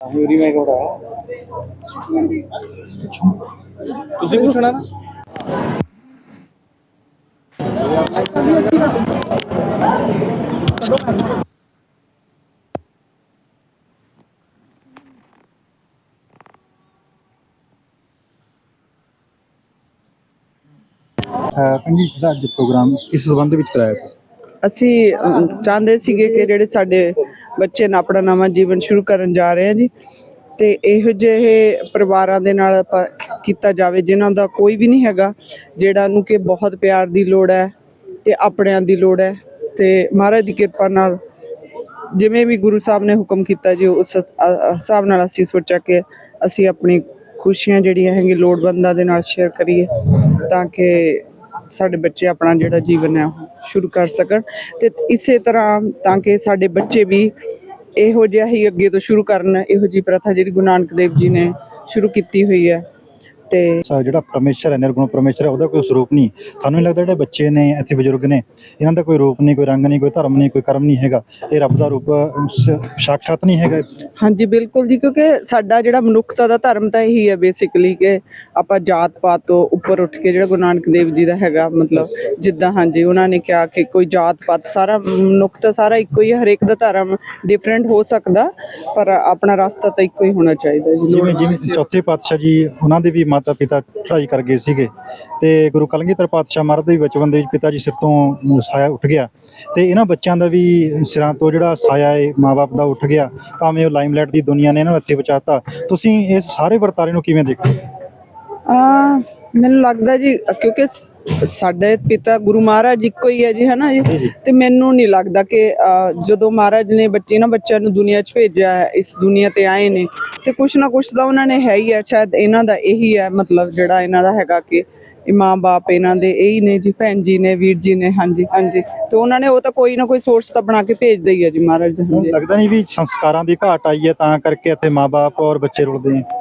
ਮੈਂ ਤੁਸੀਂ ਪੁੱਛਣਾ ਨਾ ਪੰਜੀ ਜਿਹੜਾ ਅੱਜ ਪ੍ਰੋਗਰਾਮ ਕਿਸ ਸੰਬੰਧ ਵਿੱਚ ਕਰਾਇਆ ਗਿਆ ਅਸੀਂ ਅਮ, ਚਾਹੁੰਦੇ ਸੀਗੇ ਕਿ ਜਿਹੜੇ ਸਾਡੇ ਬੱਚੇ ਨੇ ਆਪਣਾ ਨਵਾਂ ਜੀਵਨ ਸ਼ੁਰੂ ਕਰਨ ਜਾ ਰਹੇ ਆ ਜੀ। ਤੇ ਇਹੋ ਜਿਹੇ ਪਰਿਵਾਰਾਂ ਦੇ ਨਾਲ ਆਪਾਂ ਕੀਤਾ ਜਾਵੇ, ਜਿਨ੍ਹਾਂ ਦਾ ਕੋਈ ਵੀ ਨਹੀਂ ਹੈਗਾ, ਜਿਹੜਾ ਨੂੰ ਕਿ ਬਹੁਤ ਪਿਆਰ ਦੀ ਲੋੜ ਹੈ ਤੇ ਆਪਣਿਆਂ ਦੀ ਲੋੜ ਹੈ। ਤੇ ਮਹਾਰਾਜ ਦੀ ਕਿਰਪਾ ਨਾਲ ਜਿਵੇਂ ਵੀ ਗੁਰੂ ਸਾਹਿਬ ਨੇ ਹੁਕਮ ਕੀਤਾ ਜੀ, ਉਸ ਹਿਸਾਬ ਨਾਲ ਅਸੀਂ ਸੋਚਿਆ ਕਿ ਅਸੀਂ ਆਪਣੀ ਖੁਸ਼ੀਆਂ ਜਿਹੜੀਆਂ ਹੈਗੀਆਂ ਲੋੜਵੰਦਾਂ ਦੇ ਨਾਲ ਸ਼ੇਅਰ ਕਰੀਏ, ਤਾਂ ਕਿ ਸਾਡੇ ਬੱਚੇ ਆਪਣਾ ਜਿਹੜਾ ਜੀਵਨ ਹੈ ਉਹ ਸ਼ੁਰੂ ਕਰ ਸਕਣ ਤੇ ਇਸੇ ਤਰ੍ਹਾਂ ਤਾਂ ਕਿ ਸਾਡੇ ਬੱਚੇ ਵੀ ਇਹੋ ਜਿਹਾ ਹੀ ਅੱਗੇ ਤੋਂ ਸ਼ੁਰੂ ਕਰਨ, ਇਹੋ ਜੀ ਪ੍ਰਥਾ ਜਿਹੜੀ ਗੁਰੂ ਨਾਨਕ ਦੇਵ ਜੀ ਨੇ ਸ਼ੁਰੂ ਕੀਤੀ ਹੋਈ ਹੈ। ਤੇ ਜਿਹੜਾ ਪਰਮੇਸ਼ਰ ਹੈ ਨਿਰਗੁਣ ਪਰਮੇਸ਼ਰ ਹੈ ਉਹਦਾ ਕੋਈ ਸਰੂਪ ਨਹੀਂ। ਤੁਹਾਨੂੰ ਨਹੀਂ ਲੱਗਦਾ ਜਿਹੜੇ ਬੱਚੇ ਨੇ ਇੱਥੇ ਬਜ਼ੁਰਗ ਨੇ ਇਹਨਾਂ ਦਾ ਕੋਈ ਰੂਪ ਨਹੀਂ ਕੋਈ ਰੰਗ ਨਹੀਂ ਕੋਈ ਧਰਮ ਨਹੀਂ ਕੋਈ ਕਰਮ ਨਹੀਂ ਹੈਗਾ? ਇਹ ਰੱਬ ਦਾ ਰੂਪ ਅ, ਸ- ਸਾਕਸ਼ਾਤ ਨਹੀਂ ਹੈਗਾ? ਹਾਂਜੀ ਬਿਲਕੁਲ ਜੀ ਕਿਉਂਕਿ ਸਾਡਾ ਜਿਹੜਾ ਮਨੁੱਖਤਾ ਦਾ ਧਰਮ ਤਾਂ ਇਹੀ ਹੈ ਬੇਸਿਕਲੀ ਕਿ ਆਪਾਂ ਜਾਤ ਪਾਤ ਤੋਂ ਉੱਪਰ ਉੱਠ ਕੇ ਜਿਹੜਾ ਗੁਰੂ ਨਾਨਕ ਦੇਵ ਜੀ ਦਾ ਹੈਗਾ ਮਤਲਬ ਜਿੱਦਾਂ ਹਾਂਜੀ ਉਹਨਾਂ ਨੇ ਕਿਹਾ ਕਿ ਕੋਈ ਜਾਤ ਪਾਤ ਸਾਰਾ ਮਨੁੱਖ ਤਾਂ ਸਾਰਾ ਇੱਕੋ ਹੀ ਹਰੇਕ ਦਾ ਧਰਮ ਡਿਫਰੈਂਟ ਹੋ ਸਕਦਾ ਪਰ ਆਪਣਾ ਰਸਤਾ ਤਾਂ ਇੱਕੋ ਹੀ ਹੋਣਾ ਚਾਹੀਦਾ ਜਿਵੇਂ ਜਿਵੇਂ ਚੌਥੇ ਪਾਤਸ਼ਾਹ ਜੀ ਉਹਨਾਂ ਦੇ ਵੀ ਮਾਤਾ ਪਿਤਾ ਚੜ੍ਹਾਈ ਕਰ ਗਏ ਸੀਗੇ। ਤੇ ਗੁਰੂ ਕਲਗੀਧਰ ਪਾਤਸ਼ਾਹ ਮਹਾਰਾਜ ਦੇ ਵੀ ਬਚਪਨ ਦੇ ਵਿੱਚ ਪਿਤਾ ਜੀ ਸਿਰ ਤੋਂ ਸਾਇਆ ਉੱਠ ਗਿਆ। ਤੇ ਇਹਨਾਂ ਬੱਚਿਆਂ ਦਾ ਵੀ ਸਿਰਾਂ ਤੋਂ ਜਿਹੜਾ ਸਾਇਆ ਹੈ ਮਾਪੇ ਦਾ ਉੱਠ ਗਿਆ। ਭਾਵੇਂ ਉਹ ਲਾਈਮਲਾਈਟ ਦੀ ਦੁਨੀਆ ਨੇ ਇਹਨਾਂ ਨੂੰ ਇੱਥੇ ਬਚਾਤਾ ਤੁਸੀਂ ਇਸ ਸਾਰੇ ਵਰਤਾਰੇ ਨੂੰ ਕਿਵੇਂ ਦੇਖਦੇ ਹੋ? ਆ ਮੈਨੂੰ ਲੱਗਦਾ ਜੀ ਕਿਉਂਕਿ ਸਾਡੇ ਪਿਤਾ ਗੁਰੂ ਮਹਾਰਾਜ ਇੱਕੋ ਹੀ ਹੈ ਜੀ ਹਨਾ ਜੀ? ਤੇ ਮੈਨੂੰ ਨਹੀਂ ਲੱਗਦਾ ਕਿ ਜਦੋਂ ਮਹਾਰਾਜ ਨੇ ਬੱਚੇ ਨਾ ਬੱਚਿਆਂ ਨੂੰ ਦੁਨੀਆ 'ਚ ਭੇਜਿਆ ਹੈ ਇਸ ਦੁਨੀਆ ਤੇ ਆਏ ਨੇ ਤੇ ਕੁਛ ਨਾ ਕੁਛ ਤਾਂ ਉਹਨਾਂ ਨੇ ਹੈ ਹੀ ਹੈ ਸ਼ਾਇਦ ਇਹਨਾਂ ਦਾ ਇਹੀ ਹੈ ਮਤਲਬ ਜਿਹੜਾ ਇਹਨਾਂ ਦਾ ਹੈਗਾ ਕਿ ਇਹ ਮਾਂ-ਬਾਪ ਇਹਨਾਂ ਦੇ ਇਹੀ ਨੇ ਜੀ ਭੈਣ ਜੀ ਨੇ ਵੀਰ ਜੀ ਨੇ ਹਾਂਜੀ ਹਾਂਜੀ। ਤੇ ਉਹਨਾਂ ਨੇ ਉਹ ਤਾਂ ਕੋਈ ਨਾ ਕੋਈ ਸੋਰਸ ਤਾਂ ਬਣਾ ਕੇ ਭੇਜਦਾ ਹੀ ਹੈ ਜੀ ਮਹਾਰਾਜ ਹਾਂਜੀ ਲੱਗਦਾ ਨਹੀਂ ਵੀ ਸੰਸਕਾਰਾਂ ਦੀ ਘਾਟ ਆਈ ਹੈ ਤਾਂ ਕਰਕੇ ਇੱਥੇ ਮਾਪੇ ਔਰ ਬੱਚੇ ਰੁਲਦੇ ਆ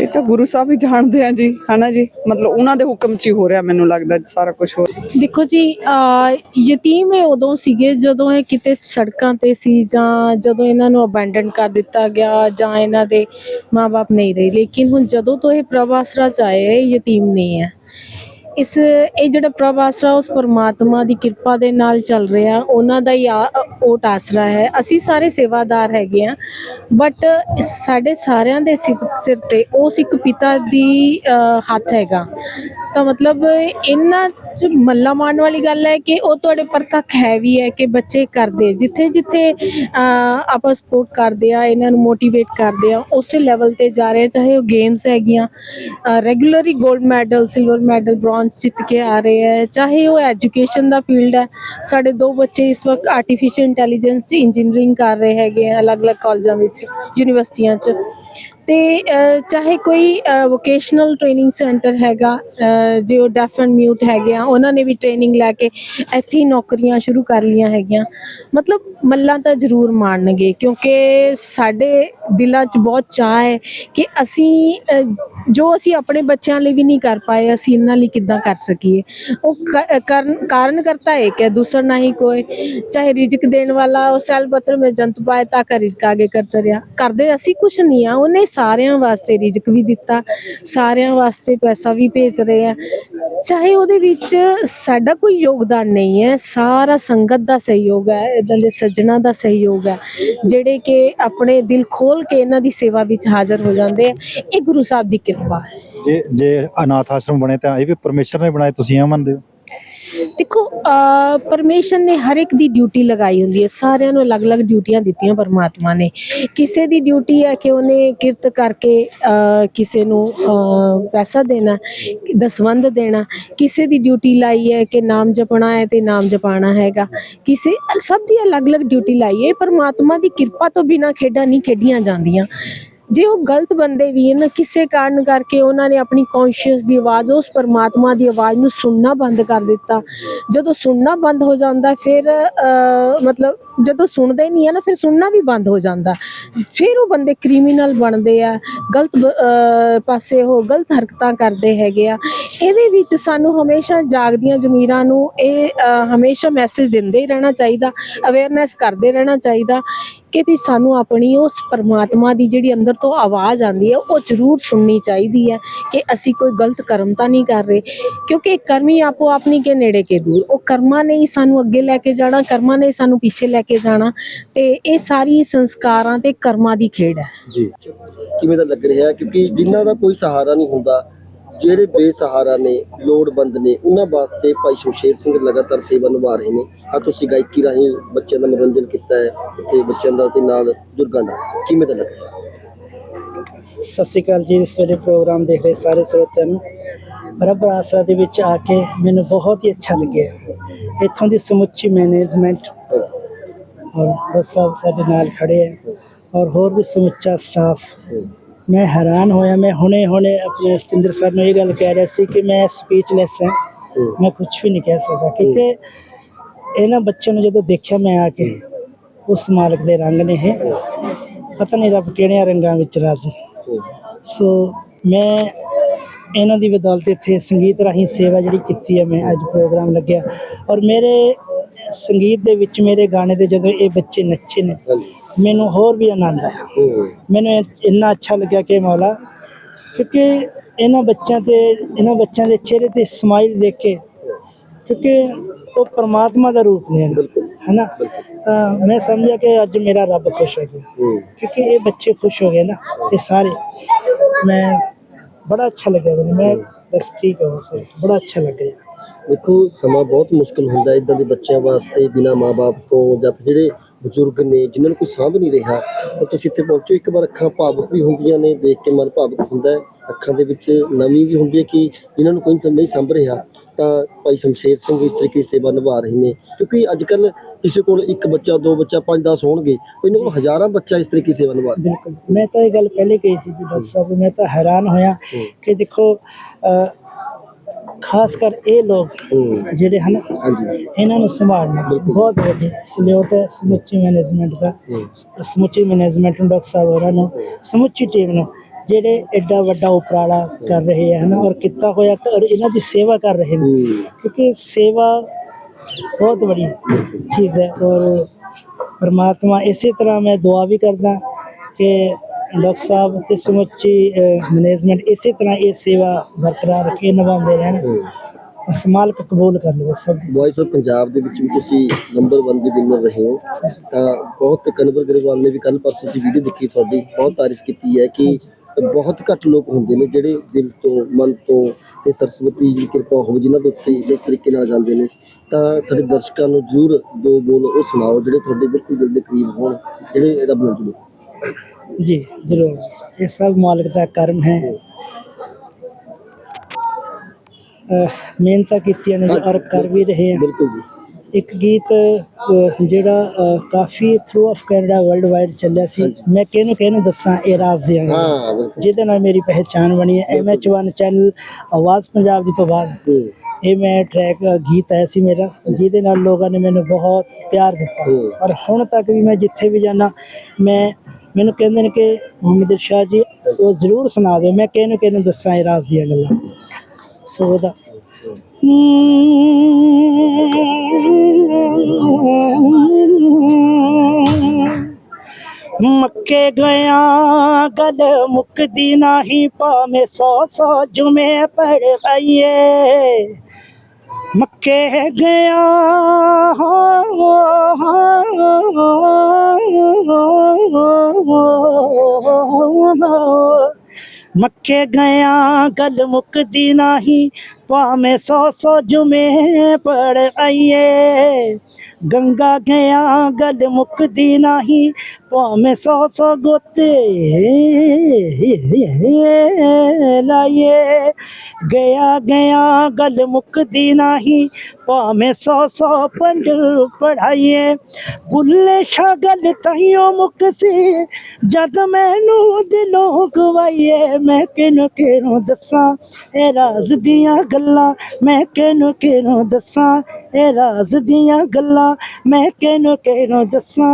ਇਹ ਤਾਂ ਗੁਰੂ ਸਾਹਿਬ ਹੀ ਜਾਣਦੇ ਆ ਜੀ, ਹਨਾ ਜੀ? ਮਤਲਬ ਉਹਨਾਂ ਦੇ ਹੁਕਮ 'ਚ ਹੀ ਹੋ ਰਿਹਾ ਮੈਨੂੰ ਲੱਗਦਾ ਸਾਰਾ ਕੁਝ ਹੋ ਦੇਖੋ ਜੀ, ਅਹ, ਯਤੀਮ ਇਹ ਉਦੋਂ ਸੀਗੇ ਜਦੋਂ ਇਹ ਕਿਤੇ ਸੜਕਾਂ ਤੇ ਸੀ ਜਾਂ ਜਦੋਂ ਇਹਨਾਂ ਨੂੰ ਅਬੈਂਡਨ ਕਰ ਦਿੱਤਾ ਗਿਆ ਜਾਂ ਇਹਨਾਂ ਦੇ ਮਾਪੇ ਨਹੀਂ ਰਹੇ। ਲੇਕਿਨ ਹੁਣ ਜਦੋਂ ਤੋਂ ਇਹ ਪ੍ਰਭ ਆਸਰਾ ਚ ਆਏ ਯਤੀਮ ਨਹੀਂ ਹੈ। ਇਸ, ਇਹ ਜਿਹੜਾ ਪ੍ਰਭ ਆਸਰਾ ਉਸ ਪਰਮਾਤਮਾ ਦੀ ਕਿਰਪਾ ਦੇ ਨਾਲ ਚੱਲ ਰਿਹਾ। ਉਹਨਾਂ ਦਾ ਹੀ ਆ- ਓਟ ਆਸਰਾ ਹੈ। ਅਸੀਂ ਸਾਰੇ ਸੇਵਾਦਾਰ ਹੈਗੇ ਆ। ਬਟ ਸਾਡੇ ਸਾਰਿਆਂ ਦੇ ਸਿਰ ਸਿਰ ਤੇ ਉਸ ਇੱਕ ਪਿਤਾ ਦੀ ਹੱਥ ਹੈਗਾ। ਤਾਂ ਮਤਲਬ ਇਹਨਾਂ ਚ ਮੱਲਾ ਮਾਰਨ ਵਾਲੀ ਗੱਲ ਹੈ ਕਿ ਉਹ ਤੁਹਾਡੇ ਪ੍ਰਤੱਖ ਹੈ ਵੀ ਹੈ ਕਿ ਬੱਚੇ ਕਰਦੇ ਜਿੱਥੇ ਜਿੱਥੇ ਆਪਾਂ ਸਪੋਰਟ ਕਰਦੇ ਆ ਇਹਨਾਂ ਨੂੰ ਮੋਟੀਵੇਟ ਕਰਦੇ ਆ ਉਸੇ ਲੈਵਲ ਤੇ ਜਾ ਰਹੇ ਆ, ਚਾਹੇ ਉਹ ਗੇਮਸ ਹੈਗੀਆਂ ਰੈਗੂਲਰਲੀ 골ਡ ਮੈਡਲ ਸਿਲਵਰ ਮੈਡਲ ਬ੍ਰੌਂਜ਼ ਜਿੱਤ ਕੇ ਆ ਰਹੇ ਹੈ ਚਾਹੇ ਉਹ ਐਜੂਕੇਸ਼ਨ ਦਾ ਫੀਲਡ ਹੈ। ਸਾਡੇ ਦੋ ਬੱਚੇ ਇਸ ਵਕਤ ਆਰਟੀਫੀਸ਼ੀਅਲ ਇੰਟੈਲੀਜੈਂਸ 'ਚ ਇੰਜੀਨੀਅਰਿੰਗ ਕਰ ਰਹੇ ਹੈਗੇ ਆ ਅਲੱਗ-ਅਲੱਗ ਕਾਲਜਾਂ ਵਿੱਚ ਯੂਨੀਵਰਸਿਟੀਆਂ 'ਚ। ਤੇ ਚਾਹੇ ਕੋਈ ਵੋਕੇਸ਼ਨਲ ਟ੍ਰੇਨਿੰਗ ਸੈਂਟਰ ਹੈਗਾ ਅਹ, ਜੇ ਉਹ ਡੈਫ ਐਂਡ ਮਿਊਟ ਹੈਗੇ ਆ ਉਹਨਾਂ ਨੇ ਵੀ ਟ੍ਰੇਨਿੰਗ ਲੈ ਕੇ ਇੱਥੇ ਹੀ ਨੌਕਰੀਆਂ ਸ਼ੁਰੂ ਕਰ ਲੀਆਂ ਹੈਗੀਆਂ। ਮਤਲਬ ਮੱਲਾਂ ਤਾਂ ਜ਼ਰੂਰ ਮਾਣਨਗੇ ਕਿਉਂਕਿ ਸਾਡੇ ਦਿਲਾਂ 'ਚ ਬਹੁਤ ਚਾਹ ਹੈ ਕਿ ਅਸੀਂ ਜੋ ਅਸੀਂ ਆਪਣੇ ਬੱਚਿਆਂ ਲਈ ਵੀ ਨਹੀਂ ਕਰ ਪਾਏ, ਅਸੀਂ ਇਹਨਾਂ ਲਈ ਕਿੱਦਾਂ ਕਰ ਸਕੀਏ? ਉਹ ਕਰਨ ਕਾਰਨ ਕਰਤਾ ਇੱਕ ਹੈ, ਦੂਸਰਾ ਨਹੀਂ ਕੋਈ। ਚਾਹੇ ਰਿਜ਼ਕ ਦੇਣ ਵਾਲਾ ਉਹ ਸੈਲ ਪੱਤਰ ਮੇ ਜੰਤ ਪਾਏ, ਤਾਂ ਕਰ ਰਿਜ਼ਕ ਆਗੇ ਕਰਤਾ ਰਿਹਾ। ਕਰਦੇ ਅਸੀਂ ਕੁਛ ਨਹੀਂ ਆ, ਉਹਨੇ ਸਾਰਿਆਂ ਵਾਸਤੇ ਰਿਜ਼ਕ ਵੀ ਦਿੱਤਾ। ਸਾਰਿਆਂ ਵਾਸਤੇ ਪੈਸਾ ਵੀ ਭੇਜ ਰਹੇ ਆ। ਚਾਹੇ ਉਹਦੇ ਵਿੱਚ ਸਾਡਾ ਕੋਈ ਯੋਗਦਾਨ ਨਹੀਂ ਹੈ, ਸਾਰਾ ਸੰਗਤ ਦਾ ਸਹਿਯੋਗ ਹੈ ਇਦਾਂ ਦੇ ਸੱਜਣਾ ਦਾ ਸਹਿਯੋਗ ਹੈ, ਜਿਹੜੇ ਕਿ ਆਪਣੇ ਦਿਲ ਖੋਲ ਕੇ ਇਹਨਾਂ ਦੀ ਸੇਵਾ ਵਿੱਚ ਹਾਜ਼ਰ ਹੋ ਜਾਂਦੇ ਆ। ਇਹ ਗੁਰੂ ਸਾਹਿਬ ਦੀ ਕਿਰਪਾ ਹੈ ਜੇ ਜੇ ਅਨਾਥ ਆਸ਼ਰਮ ਬਣੇ ਤਾਂ ਇਹ ਵੀ ਪਰਮੇਸ਼ਰ ਨੇ ਬਣਾਏ ਤੁਸੀਂ ਇਹ ਮੰਨਦੇ ਹੋ? ਦੇਖੋ ਪਰਮੇਸ਼ਰ ਨੇ ਹਰ ਇੱਕ ਦੀ ਡਿਊਟੀ ਲਗਾਈ ਹੁੰਦੀ ਹੈ। ਸਾਰਿਆਂ ਨੂੰ ਅਲੱਗ-ਅਲੱਗ ਡਿਊਟੀਆਂ ਦਿੱਤੀਆਂ ਪਰਮਾਤਮਾ ਨੇ। ਕਿਸੇ ਦੀ ਡਿਊਟੀ ਹੈ ਕਿ ਉਹਨੇ ਕਿਰਤ ਕਰਕੇ ਕਿਸੇ ਨੂੰ ਪੈਸਾ ਦੇਣਾ ਦਸਵੰਦ ਦੇਣਾ। ਕਿਸੇ ਦੀ ਡਿਊਟੀ ਲਾਈ ਹੈ ਕਿ ਨਾਮ ਜਪਣਾ ਹੈ ਤੇ ਨਾਮ ਜਪਾਣਾ ਹੈਗਾ। ਕਿਸੇ ਸਭ ਦੀ ਅਲੱਗ-ਅਲੱਗ ਡਿਊਟੀ ਲਾਈ ਹੈ। ਪਰਮਾਤਮਾ ਦੀ ਕਿਰਪਾ ਤੋਂ ਬਿਨਾ ਖੇਡਾਂ ਨਹੀਂ ਖੇਡੀਆਂ ਜਾਂਦੀਆਂ। ਜੇ ਉਹ ਗਲਤ ਬੰਦੇ ਵੀ ਹਨ ਕਿਸੇ ਕਾਰਨ ਕਰਕੇ ਉਹਨਾਂ ਨੇ ਆਪਣੀ ਕੌਨਸ਼ੀਅਸ ਦੀ ਆਵਾਜ਼ ਉਸ ਪਰਮਾਤਮਾ ਦੀ ਆਵਾਜ਼ ਨੂੰ ਸੁਣਨਾ ਬੰਦ ਕਰ ਦਿੱਤਾ। ਜਦੋਂ ਸੁਣਨਾ ਬੰਦ ਹੋ ਜਾਂਦਾ ਫਿਰ ਅਹ, ਮਤਲਬ ਜਦੋਂ ਸੁਣਦੇ ਨਹੀਂ ਆ ਨਾ, ਫਿਰ ਸੁਣਨਾ ਵੀ ਬੰਦ ਹੋ ਜਾਂਦਾ। ਫਿਰ ਉਹ ਬੰਦੇ ਕ੍ਰਿਮੀਨਲ ਬਣਦੇ ਆ, ਗਲਤ ਪਾਸੇ ਉਹ ਗਲਤ ਹਰਕਤਾਂ ਕਰਦੇ ਹੈਗੇ ਆ। ਇਹਦੇ ਵਿੱਚ ਸਾਨੂੰ ਹਮੇਸ਼ਾ ਜਾਗਦੀਆਂ ਜ਼ਮੀਰਾਂ ਨੂੰ ਇਹ ਹਮੇਸ਼ਾ ਮੈਸੇਜ ਦਿੰਦੇ ਹੀ ਰਹਿਣਾ ਚਾਹੀਦਾ ਅਵੇਅਰਨੈਸ ਕਰਦੇ ਰਹਿਣਾ ਚਾਹੀਦਾ ਕਿ ਵੀ ਸਾਨੂੰ ਆਪਣੀ ਉਸ ਪਰਮਾਤਮਾ ਦੀ ਜਿਹੜੀ ਅੰਦਰ ਤੋਂ ਆਵਾਜ਼ ਆਉਂਦੀ ਹੈ, ਉਹ ਜ਼ਰੂਰ ਸੁਣਨੀ ਚਾਹੀਦੀ ਹੈ ਕਿ ਅਸੀਂ ਕੋਈ ਗਲਤ ਕਰਮ ਤਾਂ ਨਹੀਂ ਕਰ ਰਹੇ। ਕਿਉਂਕਿ ਕਰਮੀ ਆਪੋ ਆਪਣੀ ਕੇ ਨੇੜੇ ਕੇ ਦੂਰ। ਉਹ ਕਰਮਾਂ ਨੇ ਹੀ ਸਾਨੂੰ ਅੱਗੇ ਲੈ ਕੇ ਜਾਣਾ, ਕਰਮਾਂ ਨੇ ਸਾਨੂੰ ਪਿੱਛੇ ਲੈ ਕੇ ਜਾਣਾ ਤੇ ਇਹ ਸਾਰੀ ਸੰਸਕਾਰਾਂ ਤੇ ਕਰਮਾਂ ਦੀ ਖੇਡ ਹੈ। ਜੀ। ਕਿਵੇਂ ਦਾ ਲੱਗ ਰਿਹਾ? ਕਿਉਂਕਿ ਜਿਨ੍ਹਾਂ ਦਾ ਕੋਈ ਸਹਾਰਾ ਨਹੀਂ ਹੁੰਦਾ ਜਿਹੜੇ ਬੇਸਹਾਰਾ ਨੇ ਲੋੜਵੰਦ ਨੇ ਉਹਨਾਂ ਵਾਸਤੇ ਭਾਈ ਸ਼ਮਸ਼ੇਰ ਸਿੰਘ ਲਗਾਤਾਰ ਸੇਵਾ ਨਿਭਾ ਰਹੇ ਨੇ। ਆ ਤੁਸੀਂ ਗਾਇਕੀ ਰਾਹੀਂ ਬੱਚਿਆਂ ਦਾ ਮਨੋਰੰਜਨ ਕੀਤਾ ਹੈ ਤੇ ਬੱਚਿਆਂ ਦਾ ਤੇ ਨਾਲ ਬਜ਼ੁਰਗਾਂ ਦਾ। ਕਿਵੇਂ ਦਾ ਲੱਗ ਰਿਹਾ? ਸਤਿ ਸ਼੍ਰੀ ਅਕਾਲ ਜੀ ਇਸ ਵੇਲੇ ਪ੍ਰੋਗਰਾਮ ਦੇਖ ਰਹੇ ਸਾਰੇ ਸਰੋਤਿਆਂ ਨੂੰ। ਰੱਬ ਆਸਰਾ ਦੇ ਵਿੱਚ ਆ ਕੇ ਮੈਨੂੰ ਬਹੁਤ ਹੀ ਅੱਛਾ ਲੱਗਿਆ। ਇੱਥੋਂ ਦੀ ਸਮੁੱਚੀ ਮੈਨੇਜਮੈਂਟ ਔਰ ਬਸ ਸਾਹਿਬ ਸਾਡੇ ਨਾਲ ਖੜੇ ਹੈ ਔਰ ਹੋਰ ਵੀ ਸਮੁੱਚਾ ਸਟਾਫ ਮੈਂ ਹੈਰਾਨ ਹੋਇਆ, ਮੈਂ ਹੁਣੇ ਹੁਣੇ ਆਪਣੇ ਸਤਿੰਦਰ ਸਰ ਨੂੰ ਇਹ ਗੱਲ ਕਹਿ ਰਿਹਾ ਸੀ ਕਿ ਮੈਂ ਸਪੀਚਲੈਸ ਹਾਂ। ਮੈਂ ਕੁਝ ਵੀ ਨਹੀਂ ਕਹਿ ਸਕਦਾ, ਕਿਉਂਕਿ ਇਹਨਾਂ ਬੱਚਿਆਂ ਨੂੰ ਜਦੋਂ ਦੇਖਿਆ ਮੈਂ ਆ ਕੇ, ਉਸ ਮਾਲਕ ਦੇ ਰੰਗ ਨੇ ਇਹ। ਪਤਾ ਨਹੀਂ ਰੱਬ ਕਿਹੜਿਆਂ ਰੰਗਾਂ ਵਿੱਚ ਰਾਜ਼ੀ ਸੋ ਮੈਂ ਇਹਨਾਂ ਦੀ ਬਦੌਲਤ ਇੱਥੇ ਸੰਗੀਤ ਰਾਹੀਂ ਸੇਵਾ ਜਿਹੜੀ ਕੀਤੀ ਹੈ ਮੈਂ, ਅੱਜ ਪ੍ਰੋਗਰਾਮ ਲੱਗਿਆ। ਔਰ ਮੇਰੇ ਸੰਗੀਤ ਦੇ ਵਿੱਚ ਮੇਰੇ ਗਾਣੇ ਦੇ ਜਦੋਂ ਇਹ ਬੱਚੇ ਨੱਚੇ ਨੇ ਮੈਨੂੰ ਹੋਰ ਵੀ ਆਨੰਦ ਆਇਆ। ਮੈਨੂੰ ਇੰਨਾ ਅੱਛਾ ਲੱਗਿਆ ਕਿ ਮੌਲਾ ਕਿਉਂਕਿ ਇਹਨਾਂ ਬੱਚਿਆਂ ਤੇ ਇਹਨਾਂ ਬੱਚਿਆਂ ਦੇ ਚਿਹਰੇ ਤੇ ਸਮਾਈਲ ਦੇਖ ਕੇ ਕਿਉਂਕਿ ਉਹ ਪ੍ਰਮਾਤਮਾ ਦਾ ਰੂਪ ਨੇ। ਹੈਨਾ? ਤਾਂ ਮੈਂ ਸਮਝਿਆ ਕਿ ਅੱਜ ਮੇਰਾ ਰੱਬ ਖੁਸ਼ ਹੋ ਗਿਆ। ਕਿਉਂਕਿ ਇਹ ਬੱਚੇ ਖੁਸ਼ ਹੋ ਗਏ ਨਾ ਇਹ ਸਾਰੇ। ਮੈਂ ਬੜਾ ਅੱਛਾ ਲੱਗਿਆ ਮੈਨੂੰ। ਮੈਂ ਬਸ ਠੀਕ ਹਾਂ ਬਸ ਬੜਾ ਅੱਛਾ ਲੱਗ ਰਿਹਾ। ਦੇਖੋ ਸਮਾਂ ਬਹੁਤ ਮੁਸ਼ਕਲ ਹੁੰਦਾ ਇਦਾਂ ਦੇ ਬੱਚਿਆਂ ਵਾਸਤੇ ਬਿਨਾ ਮਾਪੇ ਤੋਂ ਜਾਂ ਜਿਹੜੇ ਬਜ਼ੁਰਗ ਨੇ ਜਿਨ੍ਹਾਂ ਨੂੰ ਕੋਈ ਸਾਂਭ ਨਹੀਂ ਰਿਹਾ ਪਰ ਤੁਸੀਂ ਇੱਥੇ ਪਹੁੰਚੋ। ਇੱਕ ਵਾਰ ਅੱਖਾਂ ਭਾਵੁਕ ਵੀ ਹੁੰਦੀਆਂ ਨੇ ਦੇਖ ਕੇ ਮਨ ਭਾਵੁਕ ਹੁੰਦਾ ਹੈ। ਅੱਖਾਂ ਦੇ ਵਿੱਚ ਨਮੀ ਵੀ ਹੁੰਦੀ ਹੈ ਕਿ ਜਿਨ੍ਹਾਂ ਨੂੰ ਕੋਈ ਨਹੀਂ ਸੰਭ ਰਿਹਾ ਤਾਂ ਭਾਈ ਸ਼ਮਸ਼ੇਰ ਸਿੰਘ ਇਸ ਤਰੀਕੇ ਦੀ ਸੇਵਾ ਨਿਭਾ ਰਹੇ ਨੇ। ਕਿਉਂਕਿ ਅੱਜ ਕੱਲ ਕਿਸੇ ਕੋਲ ਇੱਕ ਬੱਚਾ ਦੋ ਬੱਚਾ ਪੰਜ 10 ਹੋਣਗੇ ਇਹਨਾਂ ਕੋਲ ਹਜ਼ਾਰਾਂ ਬੱਚਾ ਇਸ ਤਰੀਕੇ ਸੇਵਾ ਨਿਭਾ ਰਿਹਾ ਬਿਲਕੁਲ। ਮੈਂ ਤਾਂ ਇਹ ਗੱਲ ਪਹਿਲੇ ਕਹੀ ਸੀ ਜੀ ਡਾਕਟਰ ਸਾਹਿਬ ਮੈਂ ਤਾਂ ਹੈਰਾਨ ਹੋਇਆ ਕਿ ਦੇਖੋ ਖਾਸ ਕਰ ਇਹ ਲੋਕ ਜਿਹੜੇ ਹਨ ਇਹਨਾਂ ਨੂੰ ਸੰਭਾਲਣਾ। ਬਹੁਤ ਵੱਡੀ ਸਲੂਟ ਹੈ ਸਮੁੱਚੀ ਮੈਨੇਜਮੈਂਟ ਦਾ। ਸਮੁੱਚੀ ਮੈਨੇਜਮੈਂਟ ਨੂੰ ਡਾਕਟਰ ਸਾਹਿਬ ਹੋਰਾਂ ਨੂੰ ਸਮੁੱਚੀ ਟੀਮ ਨੂੰ ਜਿਹੜੇ ਐਡਾ ਵੱਡਾ ਉਪਰਾਲਾ ਕਰ ਰਹੇ ਹਨ ਔਰ ਕੀਤਾ ਹੋਇਆ ਔਰ ਇਹਨਾਂ ਦੀ ਸੇਵਾ ਕਰ ਰਹੇ ਨੇ। ਕਿਉਂਕਿ ਸੇਵਾ ਬਹੁਤ ਵੱਡੀ ਚੀਜ਼ ਹੈ ਔਰ ਪਰਮਾਤਮਾ ਇਸੇ ਤਰ੍ਹਾਂ ਮੈਂ ਦੁਆ ਵੀ ਕਰਦਾ ਕਿ ਡਾਕਟਰ ਸਾਹਿਬ ਤੇ ਸਮੁੱਚੀ ਮੈਨੇਜਮੈਂਟ ਇਸੇ ਤਰ੍ਹਾਂ ਇਹ ਸੇਵਾ ਬਰਕਰਾਰ ਰੱਖੇ ਨਿਭਾਉਂਦੇ ਰਹਿਣ। ਅਸ ਕਬੂਲ ਕਰ ਲਵੇ ਸਭ ਵੌਇਸ ਆਫ ਪੰਜਾਬ ਦੇ ਵਿੱਚ ਵੀ ਤੁਸੀਂ ਨੰਬਰ 1 ਦੇ ਵਿਨਰ ਰਹੇ ਹੋ। ਤਾਂ ਬਹੁਤ ਕਨਵਰ ਗਰੇਵਾਲ ਨੇ ਵੀ ਕੱਲ ਪਰਸੋਂ ਸੀ ਵੀਡੀਓ ਦੇਖੀ ਤੁਹਾਡੀ ਬਹੁਤ ਤਾਰੀਫ ਕੀਤੀ ਹੈ ਕਿ ਬਹੁਤ ਘੱਟ ਲੋਕ ਹੁੰਦੇ ਨੇ ਜਿਹੜੇ ਦਿਲ ਤੋਂ ਮਨ ਤੋਂ ਤੇ ਸਰਸਵਤੀ ਦੀ ਕਿਰਪਾ ਹੋਵੇ ਜਿਨ੍ਹਾਂ ਦੇ ਉੱਤੇ ਇਸ ਤਰੀਕੇ ਨਾਲ ਜਾਂਦੇ ਨੇ। ਤਾਂ ਸਾਡੇ ਦਰਸ਼ਕਾਂ ਨੂੰ ਜ਼ਰੂਰ ਦੋ ਬੋਲ ਉਹ ਸੁਣਾਓ ਜਿਹੜੇ ਤੁਹਾਡੇ ਬਿਲਕੁਲ ਦੇ ਕਰੀਬ ਹੋਣ ਜਿਹੜੇ ਰੱਬ ਨੂੰ। ਜੁੜੇ ਜੀ ਜ਼ਰੂਰ। ਇਹ ਸਭ ਮਾਲਕ ਦਾ ਕਰਮ ਹੈ। ਮਿਹਨਤਾਂ ਕੀਤੀਆਂ ਨੇ ਔਰ ਕਰ ਵੀ ਰਹੇ ਹਾਂ ਬਿਲਕੁਲ ਜੀ। ਇੱਕ ਗੀਤ ਅਹ, ਜਿਹੜਾ ਅਹ, ਕਾਫੀ through of Canada world wide ਚੱਲਿਆ ਸੀ। ਮੈਂ ਕਿਹਨੂੰ ਕਿਹਨੂੰ ਦੱਸਾਂ ਇਹ ਰਾਜ਼ ਦਿਆਂਗਾ ਹਾਂ ਬਿਲਕੁਲ। ਜਿਹਦੇ ਨਾਲ ਮੇਰੀ ਪਹਿਚਾਨ ਬਣੀ ਹੈ। ਐਮਐਚ1 ਚੈਨਲ ਆਵਾਜ਼ ਪੰਜਾਬ ਦੀ ਤੋਂ ਬਾਅਦ। ਹੂੰ, ਇਹ ਮੈਂ ਟਰੈਕ ਗੀਤ ਆਇਆ ਸੀ ਮੇਰਾ ਜਿਹਦੇ ਨਾਲ ਲੋਕਾਂ ਨੇ ਮੈਨੂੰ ਬਹੁਤ ਪਿਆਰ ਦਿੱਤਾ। ਹੂੰ। ਔਰ ਹੁਣ ਤੱਕ ਵੀ ਮੈਂ ਜਿੱਥੇ ਵੀ ਜਾਣਾ ਮੈਂ ਮੈਨੂੰ ਕਹਿੰਦੇ ਨੇ ਕਿ ਮੁਹੰਮਦ ਸ਼ਾਹ ਜੀ, ਉਹ ਜ਼ਰੂਰ ਸੁਣਾ ਦਿਓ। ਮੈਂ ਕਿਹਨੂੰ ਕਿਹਨੂੰ ਦੱਸਾਂ ਇਹ ਰਾਜ਼ ਦੀਆਂ ਗੱਲਾਂ? ਸੋ ਉਹਦਾ ਮੱਕੇ ਗਿਆ, ਗਲ ਮੁਕਦੀ ਨਹੀਂ, ਭਾਵੇਂ ਸੌ ਸੌ ਜੁਮੇ ਪੜ मया वा वा गया गल मुकदी नाही ਭਾਵੇਂ ਸੌ ਸੌ ਜੁਮੇ ਪੜ ਆਈਏ, ਗੰਗਾ ਗਿਆ ਗਲ ਮੁਕਦੀ ਨਹੀਂ, ਭਾਵੇਂ ਸੌ ਸੌ ਗੋਤੇ ਲਾਈਏ, ਗਿਆ ਗਿਆ ਗੱਲ ਮੁੱਕਦੀ ਨਹੀਂ, ਭਾਵੇਂ ਸੌ ਸੌ ਪੰਡ ਪੜਾਈਏ ਬੁੱਲੇ ਸ਼ਾ ਗੱਲ ਤਾਈਓ ਮੁੱਕ ਸੀ, ਜਦ ਮੈਨੂੰ ਦਿਲੋਂ ਗਵਾਈਏ, ਮੈਂ ਕਿਨੂੰ ਕਿਨੂੰ ਦੱਸਾਂ, ਇਹ ਰਾਜ਼ ਦੀਆਂ ਗੱਲਾਂ ਮੈਂ ਕਿਨੂੰ ਕਿਨੂੰ ਦੱਸਾਂ? ਇਹ ਰਾਜ਼ ਦੀਆਂ ਗੱਲਾਂ ਮੈਂ ਕਿਨੂੰ ਕਿਨੂੰ ਦੱਸਾਂ?